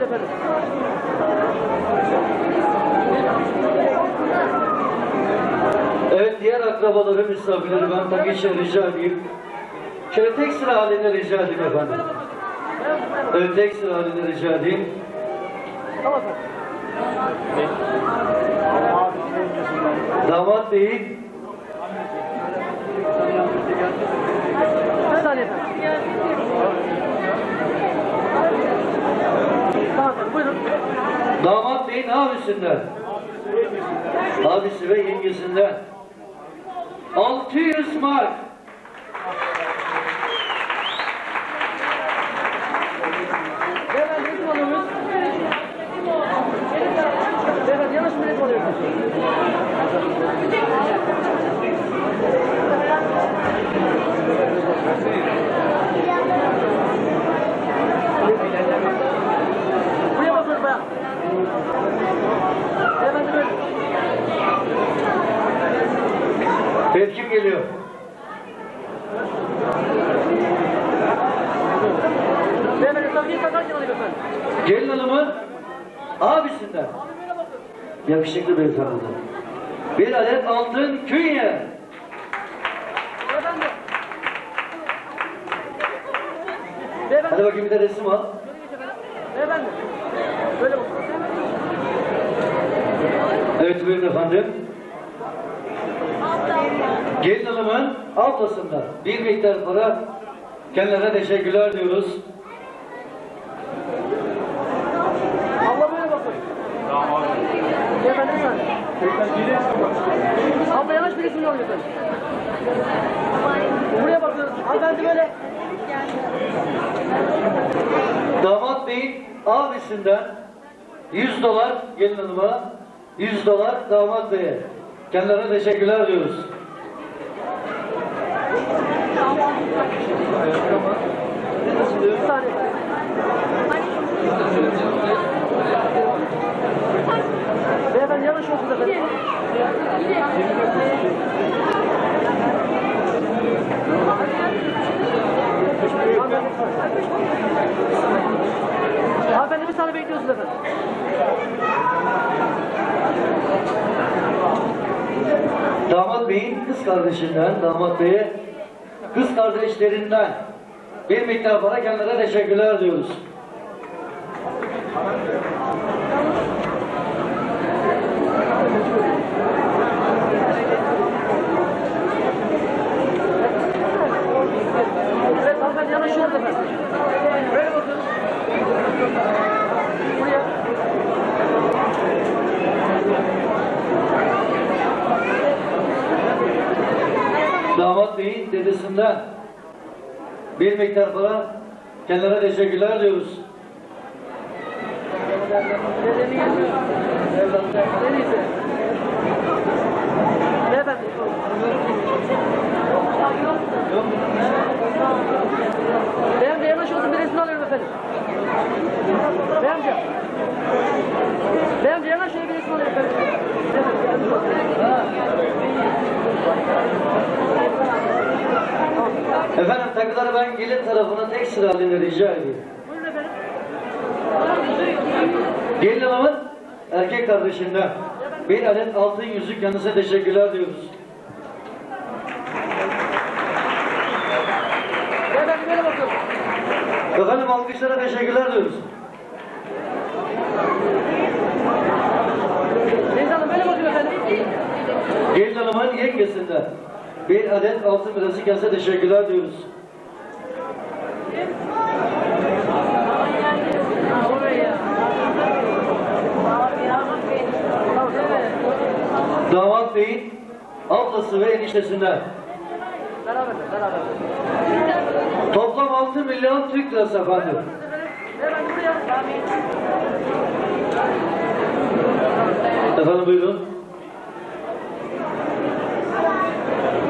Böyle efendim. Evet diğer akrabaları, misafirleri ben tabii için rica edeyim. Şöyle tek sıra halinde rica edeyim efendim. Evet tek sıra halinde rica edeyim. Tamam. Damat değil, Bir saniye efendim. Tamam efendim buyurun. Damat beyin abisinden. Abisi ve yengesinden. 600 mark. Beyefendi resim alıyoruz. Beyefendi yanaşın resim alıyoruz. Buraya bakıyoruz bayan. Beyefendi böyle. Tepkim geliyor. Beyefendi tabii takarken alayım efendim. Gelin hanımın abisinden. Yakışıklı beyefendiden. Bir adet altın künye. Beyefendi. Hadi Beyefendi. bakayım bir de resim al. Beyefendi. Böyle bakın. Evet buyurun efendim. Gelin hanımın ablasından bir miktar para kendilerine teşekkürler diyoruz. Abla böyle bakın. Beyefendi bir saniye. Abla yanaş bir alıyor efendim. Buraya bakıyoruz. Hanımefendi böyle. Damat beyin abisinden 100 dolar gelin hanıma, 100 dolar damat beye. Kendilerine teşekkürler diyoruz. Bir saniye. Beyefendi yanaş olsun efendim. Efendim. Damat beyin kız kardeşinden, damat beye kız kardeşlerinden bir miktar para kendilerine teşekkürler diyoruz. Evet hanımefendi yanaşıyoruz efendim. Böyle bakın. Buraya. Damat beyin dedesinden bir miktar para kendilerine teşekkürler diyoruz. Dedemi gelmiyor. En iyisi. Beyefendi. Beyefendi yanaş olsun bir resim alıyorum efendim. Beyefendi. Beyefendi yanaş şöyle bir resim alıyorum efendim. Takıları ben gelin tarafına tek sıra halinde rica. Buyurun efendim. Gelin hanımın erkek kardeşinden bir adet altın yüzük kendisine teşekkürler diyoruz. Efendim alkışlara teşekkürler diyoruz. Gelin hanımın yengesinden bir adet altın bilezik kendisine teşekkürler diyoruz. Damat beyin ablası ve eniştesinden toplam 6 milyon Türk lirası efendim. Efendim buyurun.